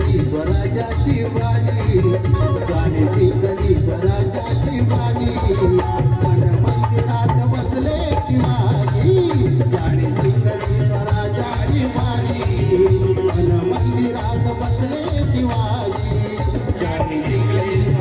कधी स्वराज्याची वाणी? जाणती कधी स्वराज्याची वाणी. मन मंदिरात बसले शिवाजी जाणती कधी स्वराज्याची वाणी. मंदिरात बसले शिवाजी जाणती कधी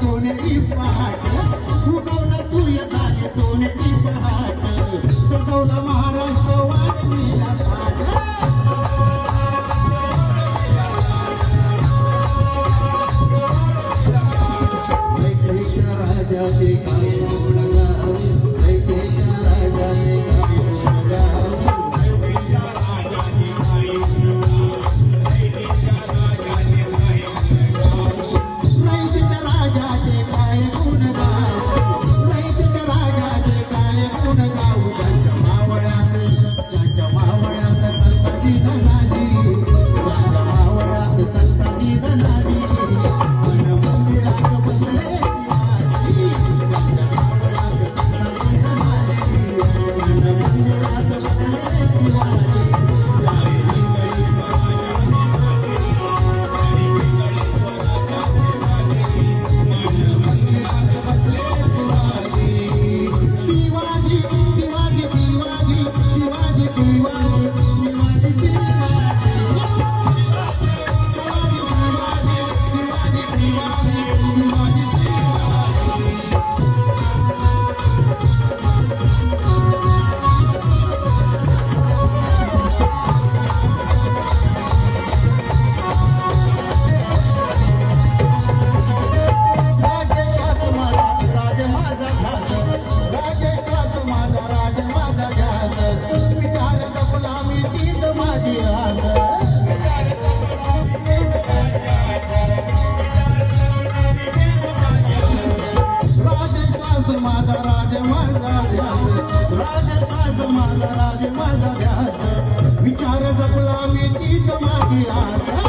তোরে পাহাড় राज ध्यास माझा राज माझा ध्यास विचार जपला मी तीच माझी आस.